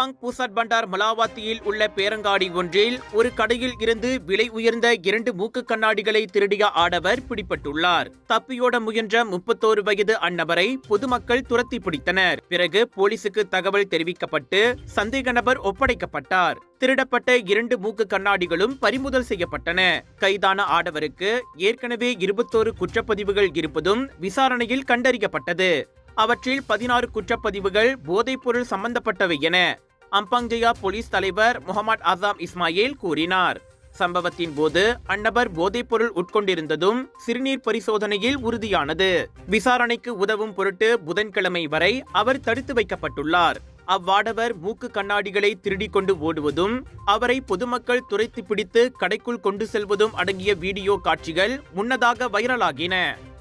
சூபாங் பூசட் பண்டார் மலாவாத்தியில் உள்ள பேரங்காடி ஒன்றில் ஒரு கடையில் இருந்து விலை உயர்ந்த இரண்டு மூக்கு கண்ணாடிகளை திருடிய ஆடவர் பிடிபட்டுள்ளார். தப்பியோட முயன்ற முப்பத்தோரு வயது அந்நபரை பொதுமக்கள் துரத்தி பிடித்தனர். பிறகு போலீசுக்கு தகவல் தெரிவிக்கப்பட்டு சந்தேக நபர் ஒப்படைக்கப்பட்டார். திருடப்பட்ட இரண்டு மூக்கு கண்ணாடிகளும் பறிமுதல் செய்யப்பட்டன. கைதான ஆடவருக்கு ஏற்கனவே இருபத்தோரு குற்றப்பதிவுகள் இருப்பதும் விசாரணையில் கண்டறியப்பட்டது. அவற்றில் பதினாறு குற்றப்பதிவுகள் போதைப்பொருள் சம்பந்தப்பட்டவை என அம்பாங்ஜயா போலீஸ் தலைவர் முகமது அசாம் இஸ்மாயில் கூறினார். சம்பவத்தின் போது அந்நபர் போதைப்பொருள் உட்கொண்டிருந்ததும் சிறுநீர் பரிசோதனையில் உறுதியானது. விசாரணைக்கு உதவும் பொருட்டு புதன்கிழமை வரை அவர் தடுத்து வைக்கப்பட்டுள்ளார். அவ்வாடவர் மூக்கு கண்ணாடிகளை திருடிக் கொண்டு ஓடுவதும் அவரை பொதுமக்கள் துரைத்து பிடித்து கடைக்குள் கொண்டு செல்வதும் அடங்கிய வீடியோ காட்சிகள் முன்னதாக வைரலாகின.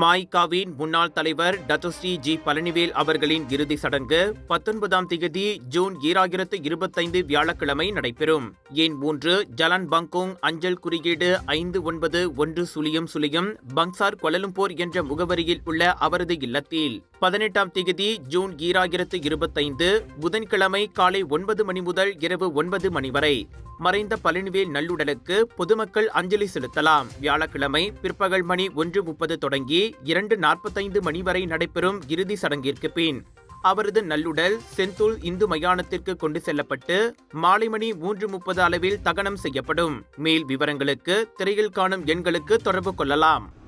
மாய்காவின் முன்னாள் தலைவர் டத்துஸ்ரீ ஜி பழனிவேல் அவர்களின் இறுதி சடங்கு பத்தொன்பதாம் தேதி ஜூன் ஈராயிரத்து இருபத்தைந்து வியாழக்கிழமை நடைபெறும். எண் மூன்று ஜலன் பங்கோங் அஞ்சல் குறியீடு ஐந்து ஒன்பது ஒன்று சுழியம் சுழியம் பங்சார் கொலலும்போர் என்ற முகவரியில் உள்ள அவரது இல்லத்தில். பதினெட்டாம் தேதி ஜூன் ஈராயிரத்து இருபத்தைந்து புதன்கிழமை காலை ஒன்பது மணி முதல் இரவு ஒன்பது மணி வரை. மறைந்த பழனிவேல் நல்லுடலுக்கு பொதுமக்கள் அஞ்சலி செலுத்தலாம். வியாழக்கிழமை பிற்பகல் மணி ஒன்று முப்பது தொடங்கி இரண்டு நாற்பத்தைந்து மணி வரை நடைபெறும் இறுதி சடங்கிற்கு பின். அவரது நல்லுடல் செந்தூல் இந்து மயானத்திற்கு கொண்டு செல்லப்பட்டு மாலை மணி மூன்று முப்பது அளவில் தகனம் செய்யப்படும். மேல் விவரங்களுக்கு திரையில் காணும் எண்களுக்கு தொடர்பு கொள்ளலாம்.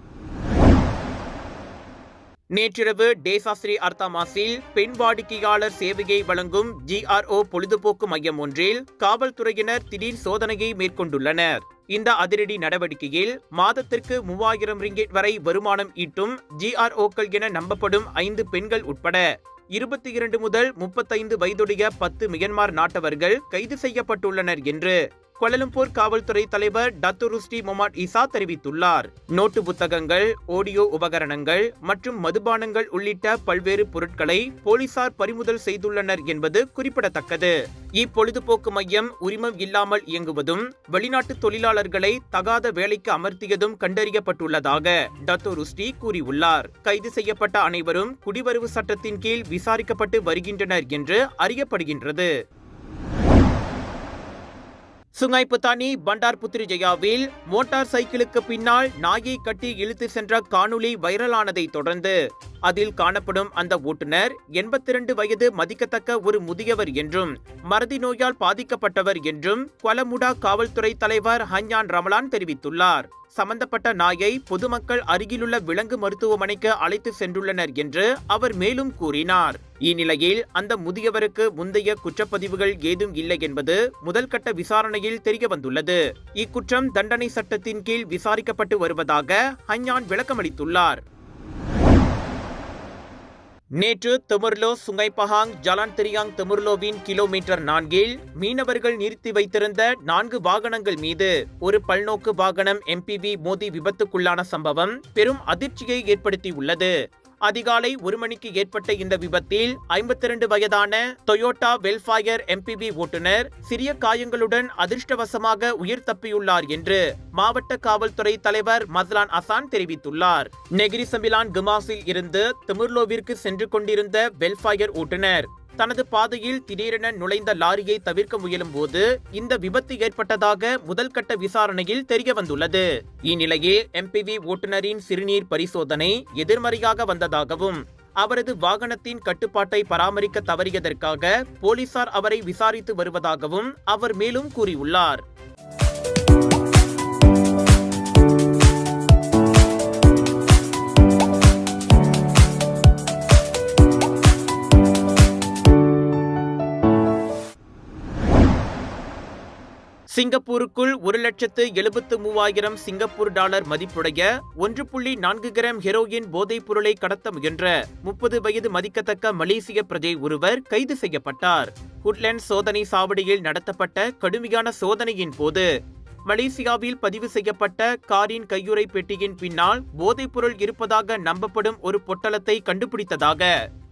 நேற்றிரவு டேசாஸ்ரீ அர்த்தாமாஸில் பெண் வாடிக்கையாளர் சேவையை வழங்கும் ஜிஆர்ஓ பொழுதுபோக்கு மையம் ஒன்றில் காவல்துறையினர் திடீர் சோதனையை மேற்கொண்டுள்ளனர். இந்த அதிரடி நடவடிக்கையில் மாதத்திற்கு மூவாயிரம் ரிங்கெட் வரை வருமானம் ஈட்டும் ஜிஆர்ஓக்கள் என நம்பப்படும் ஐந்து பெண்கள் உட்பட இருபத்தி இரண்டு முதல் முப்பத்தைந்து வயதுடைய பத்து மியன்மார் நாட்டவர்கள் கைது செய்யப்பட்டுள்ளனர் என்று கொலலம்பூர் காவல்துறை தலைவர் டத்துருஸ்டி மொமாட் இசா தெரிவித்துள்ளார். நோட்டு புத்தகங்கள் ஆடியோ உபகரணங்கள் மற்றும் மதுபானங்கள் உள்ளிட்ட பல்வேறு பொருட்களை போலீசார் பறிமுதல் செய்துள்ளனர் என்பது குறிப்பிடத்தக்கது. இப்பொழுதுபோக்கு மையம் உரிமம் இல்லாமல் இயங்குவதும் வெளிநாட்டு தொழிலாளர்களை தகாத வேலைக்கு அமர்த்தியதும் கண்டறியப்பட்டுள்ளதாக டத்தோருஸ்டி கூறியுள்ளார். கைது செய்யப்பட்ட அனைவரும் குடிவரவு சட்டத்தின் கீழ் விசாரிக்கப்பட்டு வருகின்றனர் என்று அறியப்படுகின்றது. சுங்காய் புத்தானி பண்டார் ஜெயாவில் மோட்டார் சைக்கிளுக்கு பின்னால் நாயை கட்டி இழுத்து சென்ற காணொளி வைரலானதை தொடர்ந்து அதில் காணப்படும் அந்த ஓட்டுநர் எண்பத்தி இரண்டு வயது மதிக்கத்தக்க ஒரு முதியவர் என்றும் மறதி நோயால் பாதிக்கப்பட்டவர் என்றும் கொலமுடா காவல்துறை தலைவர் ஹஞ்யான் ரமலான் தெரிவித்துள்ளார். சம்பந்தப்பட்ட நாயை பொதுமக்கள் அருகிலுள்ள விலங்கு மருத்துவமனைக்கு அழைத்து சென்றுள்ளனர் என்று அவர் மேலும் கூறினார். இந்நிலையில் அந்த முதியவருக்கு முந்தைய குற்றப்பதிவுகள் ஏதும் இல்லை என்பது முதல்கட்ட விசாரணையில் தெரியவந்துள்ளது. இக்குற்றம் தண்டனை சட்டத்தின் கீழ் விசாரிக்கப்பட்டு வருவதாக ஹஞ்ஞான் விளக்கமளித்துள்ளார். நேற்று தெமுர்லோ சுங்கைபஹாங் ஜலான் திரியாங் தெமுர்லோவின் கிலோமீட்டர் நான்கில் மீனவர்கள் நிறுத்தி வைத்திருந்த நான்கு வாகனங்கள் மீது ஒரு பல்நோக்கு வாகனம் எம்பிவி மோதி விபத்துக்குள்ளான சம்பவம் பெரும் அதிர்ச்சியை ஏற்படுத்தியுள்ளது. அதிகாலை ஒரு மணிக்கு ஏற்பட்ட இந்த விபத்தில் ஐம்பத்தி இரண்டு வயதான டொயோட்டா வெல்ஃபயர் எம்பிபி ஓட்டுநர் சிறிய காயங்களுடன் அதிர்ஷ்டவசமாக உயிர் தப்பியுள்ளார் என்று மாவட்ட காவல்துறை தலைவர் மஸ்லான் அசான் தெரிவித்துள்ளார். நெகிரி சமிலான் குமாஸில் இருந்து திமுர்லோவிற்கு சென்று கொண்டிருந்த வெல்ஃபயர் ஓட்டுநர் தனது பாதையில் திடீரென நுழைந்த லாரியை தவிர்க்க முயலும் போது இந்த விபத்து ஏற்பட்டதாக முதல் கட்ட விசாரணையில் தெரிய வந்துள்ளது இந்நிலையில் எம்பிவி ஓட்டுநரின் சிறுநீர் பரிசோதனை எதிர்மறையாக வந்ததாகவும் அவரது வாகனத்தின் கட்டுப்பாட்டை பராமரிக்க தவறியதற்காக போலீசார் அவரை விசாரித்து வருவதாகவும் அவர் மேலும் கூறியுள்ளார். சிங்கப்பூருக்குள் ஒரு லட்சத்து எழுபத்து மூவாயிரம் சிங்கப்பூர் டாலர் மதிப்புடைய ஒன்று புள்ளி நான்கு கிராம் ஹெரோயின் போதைப் பொருளை கடத்த முயன்ற முப்பது வயது மதிக்கத்தக்க மலேசிய பிரஜை ஒருவர் கைது செய்யப்பட்டார். உட்லேண்ட் சோதனை சாவடியில் நடத்தப்பட்ட கடுமையான சோதனையின் போது மலேசியாவில் பதிவு செய்யப்பட்ட காரின் கையுறை பெட்டியின் பின்னால் போதைப்பொருள் இருப்பதாக நம்பப்படும் ஒரு பொட்டலத்தை கண்டுபிடித்ததாக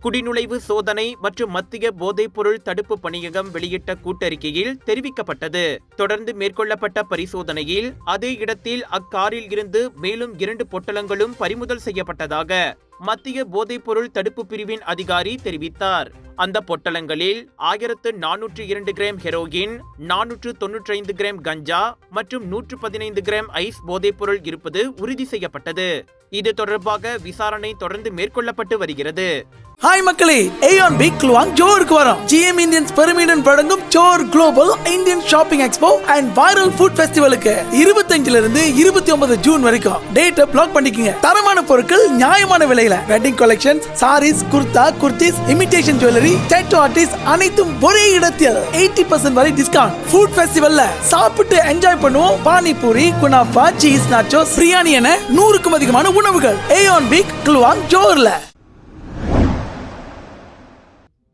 குடிநுழைவு சோதனை மற்றும் மத்திய போதைப்பொருள் தடுப்பு பணியகம் வெளியிட்ட கூட்டறிக்கையில் தெரிவிக்கப்பட்டது. தொடர்ந்து மேற்கொள்ளப்பட்ட பரிசோதனையில் அதே இடத்தில் அக்காரில் இருந்து மேலும் இரண்டு பொட்டலங்களும் பறிமுதல் செய்யப்பட்டதாக மத்திய போதைப்பொருள் தடுப்பு பிரிவின் அதிகாரி தெரிவித்தார். அந்த பொட்டலங்களில் ஆயிரத்து நானூற்று இரண்டு கிராம் ஹெரோயின் நானூற்று தொன்னூற்றி ஐந்து கிராம் கஞ்சா மற்றும் நூற்று பதினைந்து கிராம் ஐஸ் போதைப்பொருள் இருப்பது உறுதி செய்யப்பட்டது. இது தொடர்பாக விசாரணை தொடர்ந்து மேற்கொள்ளப்பட்டு வருகிறது. ஹாய் மக்களே ஏயான் பிக் குளுவாங் ஜோருக்கு வரோம். ஜிஎம் இந்தியன்ஸ் பெருமிடன் வழங்கும் ஜோர் global Indian shopping expo and viral food ஃபெஸ்டிவலுக்கு இருபத்தஞ்சுல இருந்து இருபத்தி ஒன்பது ஜூன் வரைக்கும். டேட்டை பிளாக் பண்ணிக்கங்க. தரமான பொருட்கள் நியாயமான விலையில wedding collection saris kurta kurtis imitation jewellery tattoo artist அனைத்தும் ஒரே இடத்தில். எயிட்டி பர்சன்ட் வரை டிஸ்கவுண்ட் ஃபுட் ஃபெஸ்டிவல்ல சாப்பிட்டு என்ஜாய் பண்ணுவோம் panipuri kunafa cheese nacho biryani என நூறுக்கும் அதிகமான உணவுகள். ஏயோன் பீக் குலுவாங் ஜோர்ல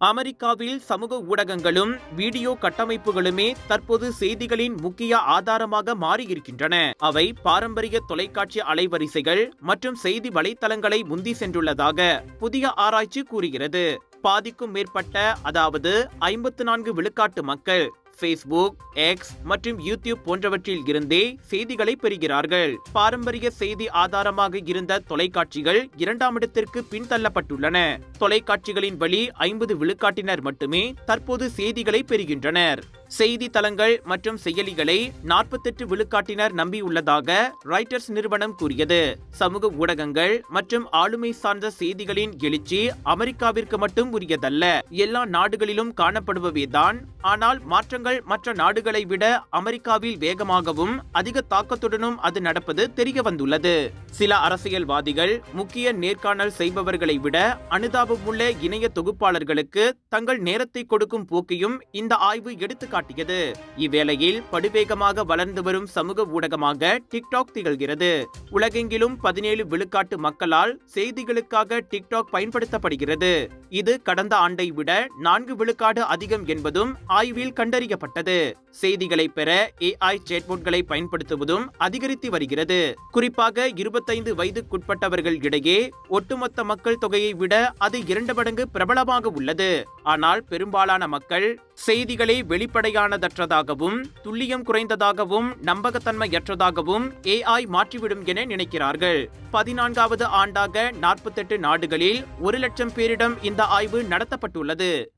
அமெரிக்காவில் சமூக ஊடகங்களும் வீடியோ கட்டமைப்புகளுமே தற்போது செய்திகளின் முக்கிய ஆதாரமாக மாறியிருக்கின்றன. அவை பாரம்பரிய தொலைக்காட்சி அலைவரிசைகள் மற்றும் செய்தி வலைத்தளங்களை முந்தி சென்றுள்ளதாக புதிய ஆராய்ச்சி கூறுகிறது. பாதிக்கும் மேற்பட்ட அதாவது ஐம்பத்து நான்கு விழுக்காட்டு மக்கள் ஃபேஸ்புக் எக்ஸ் மற்றும் யூடியூப் போன்றவற்றில் இருந்தே செய்திகளை பெறுகிறார்கள். பாரம்பரிய செய்தி ஆதாரமாக இருந்த தொலைக்காட்சிகள் இரண்டாம் இடத்திற்கு பின்தள்ளப்பட்டுள்ளன. தொலைக்காட்சிகளின் வழி ஐம்பது விழுக்காட்டினர் மட்டுமே தற்போது செய்திகளை பெறுகின்றனர். செய்தி தளங்கள் மற்றும் செயலிகளை நாற்பத்தெட்டு விழுக்காட்டினர் நம்பியுள்ளதாக ரைட்டர்ஸ் நிறுவனம் கூறியது. சமூக ஊடகங்கள் மற்றும் ஆளுமை சார்ந்த செய்திகளின் எழுச்சி அமெரிக்காவிற்கு மட்டும் உரியதல்ல. எல்லா நாடுகளிலும் காணப்படுபவைதான் ஆனால் மாற்றங்கள் மற்ற நாடுகளை விட அமெரிக்காவில் வேகமாகவும் அதிக தாக்கத்துடனும் அது நடப்பது தெரிய வந்துள்ளது. சில அரசியல்வாதிகள் முக்கிய நேர்காணல் செய்பவர்களை விட அனுதாபமுள்ள இணைய தொகுப்பாளர்களுக்கு தங்கள் நேரத்தை கொடுக்கும் போக்கையும் இந்த ஆய்வு எடுத்து சுட்டிக்காட்டியது இவ்வேளையில் படுவேகமாக வளர்ந்து வரும் சமூக ஊடகமாக டிக்டாக் திகழ்கிறது. உலகெங்கிலும் பதினேழு விழுக்காட்டு மக்களால் செய்திகளுக்காக டிக்டாக் பயன்படுத்தப்படுகிறது. இது கடந்த ஆண்டை விட நான்கு விழுக்காடு அதிகம் என்பதும் ஆய்வில் கண்டறியப்பட்டது. செய்திகளை பெற ஏஐ சேட்போட்களை பயன்படுத்துவதும் அதிகரித்து வருகிறது. குறிப்பாக இருபத்தைந்து வயதுக்குட்பட்டவர்கள் இடையே ஒட்டுமொத்த மக்கள் தொகையை விட அது இரண்டு மடங்கு பிரபலமாக உள்ளது. ஆனால் பெரும்பாலான மக்கள் செய்திகளை வெளிப்பட வெளிப்படையானதற்றதாகவும் துல்லியம் குறைந்ததாகவும் நம்பகத்தன்மையற்றதாகவும் ஏஐ மாற்றிவிடும் என நினைக்கிறார்கள். பதினான்காவது ஆண்டாக நாற்பத்தெட்டு நாடுகளில் ஒரு லட்சம் பேரிடம் இந்த ஆய்வு நடத்தப்பட்டுள்ளது.